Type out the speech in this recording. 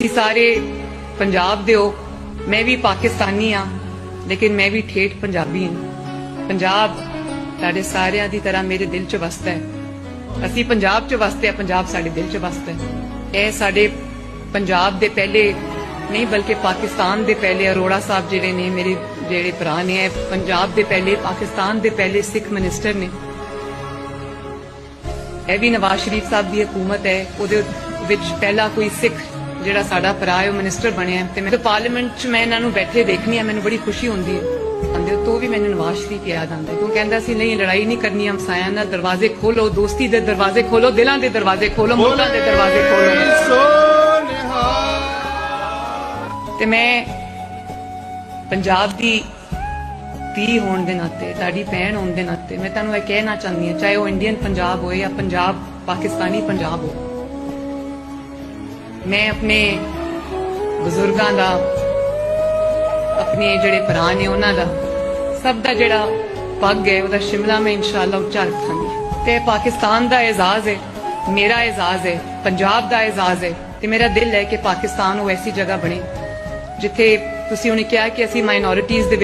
ਤੁਸੀਂ ਸਾਰੇ ਪੰਜਾਬ ਦੇ ਹੋ। ਮੈਂ ਵੀ ਪਾਕਿਸਤਾਨੀ ਆ ਲੇਕਿਨ ਮੈਂ ਵੀ ਠੇਠ ਪੰਜਾਬੀ ਹਾਂ। ਪੰਜਾਬ ਸਾਡੇ ਸਾਰਿਆਂ ਦੀ ਤਰ੍ਹਾਂ ਮੇਰੇ ਦਿਲ 'ਚ ਵਸਦਾ ਹੈ। ਅਸੀਂ ਪੰਜਾਬ 'ਚ ਵਸਦੇ ਆ ਪੰਜਾਬ ਸਾਡੇ ਦਿਲ 'ਚ ਵਸਦਾ ਹੈ। ਇਹ ਸਾਡੇ ਪੰਜਾਬ ਦੇ ਪਹਿਲੇ ਨਹੀਂ, ਬਲਕਿ ਪਾਕਿਸਤਾਨ ਦੇ ਪਹਿਲੇ ਅਰੋੜਾ ਸਾਹਿਬ ਜਿਹੜੇ ਨੇ, ਮੇਰੇ ਜਿਹੜੇ ਭਰਾ ਨੇ ਪੰਜਾਬ ਦੇ ਪਹਿਲੇ, ਪਾਕਿਸਤਾਨ ਦੇ ਪਹਿਲੇ ਸਿੱਖ ਮਿਨਿਸਟਰ ਨੇ। ਇਹ ਵੀ ਨਵਾਜ਼ ਸ਼ਰੀਫ ਸਾਹਿਬ ਦੀ ਹਕੂਮਤ ਹੈ, ਉਹਦੇ ਵਿੱਚ ਪਹਿਲਾ ਕੋਈ ਸਿੱਖ ਜਿਹੜਾ ਸਾਡਾ ਭਰਾ ਹੈ ਉਹ ਮਿਨਿਸਟਰ ਬਣਿਆ ਤੇ ਮੈਂ ਪਾਰਲੀਮੈਂਟ 'ਚ ਮੈਂ ਇਹਨਾਂ ਨੂੰ ਬੈਠੇ ਦੇਖਣੀ ਆ ਮੈਨੂੰ ਬੜੀ ਖੁਸ਼ੀ ਹੁੰਦੀ ਹੈ। ਅੰਦੇ ਤੋਂ ਵੀ ਮੈਨੂੰ ਨਵਾਜ਼ ਸ਼ਰੀਫ ਯਾਦ ਆਉਂਦਾ ਹੈ। ਕਿਉਂ ਕਹਿੰਦਾ ਸੀ ਨਹੀਂ ਲੜਾਈ ਨਹੀਂ ਕਰਨੀ ਹਮਸਾਇਆਂ ਨਾਲ ਦਰਵਾਜ਼ੇ ਖੋਲੋ ਦੋਸਤੀ ਦੇ ਦਰਵਾਜ਼ੇ ਖੋਲੋ ਦਿਲਾਂ ਦੇ ਦਰਵਾਜ਼ੇ ਖੋਲੋ ਮੁਲਕਾਂ ਦੇ ਦਰਵਾਜ਼ੇ ਖੋਲੋ। ਤੇ ਮੈਂ ਪੰਜਾਬ ਦੀ ਧੀ ਹੋਣ ਦੇ ਨਾਤੇ ਤੁਹਾਡੀ ਭੈਣ ਹੋਣ ਦੇ ਨਾਤੇ ਮੈਂ ਤੁਹਾਨੂੰ ਇਹ ਕਹਿਣਾ ਚਾਹੁੰਦੀ ਹਾਂ ਚਾਹੇ ਉਹ ਇੰਡੀਅਨ ਪੰਜਾਬ ਹੋਏ ਜਾਂ ਪੰਜਾਬ ਪਾਕਿਸਤਾਨੀ ਪੰਜਾਬ ਹੋ ਮੈਂ ਆਪਣੇ ਬਜ਼ੁਰਗਾਂ ਦਾ, ਆਪਣੇ ਜਿਹੜੇ ਭਰਾ ਨੇ ਉਹਨਾਂ ਦਾ, ਸਭ ਦਾ ਜਿਹੜਾ ਪੱਗ ਹੈ, ਉਹਦਾ ਸ਼ਿਮਲਾ ਮੈਂ ਇਨਸ਼ਾਅੱਲਾ ਉੱਚਾ ਰੱਖਾਂਗੀ। ਤੇ ਇਹ ਪਾਕਿਸਤਾਨ ਦਾ ਇਜ਼ਾਜ਼ ਹੈ, ਮੇਰਾ ਇਜ਼ਾਜ਼ ਹੈ, ਪੰਜਾਬ ਦਾ ਇਜ਼ਾਜ਼ ਹੈ, ਤੇ ਮੇਰਾ ਦਿਲ ਹੈ ਕਿ ਪਾਕਿਸਤਾਨ ਉਹ ਐਸੀ ਜਗ੍ਹਾ ਬਣੇ, ਜਿੱਥੇ ਤੁਸੀਂ ਉਹਨੇ ਕਿਹਾ ਕਿ ਅਸੀਂ ਮਾਈਨੋਰਿਟੀਜ਼ ਦੇ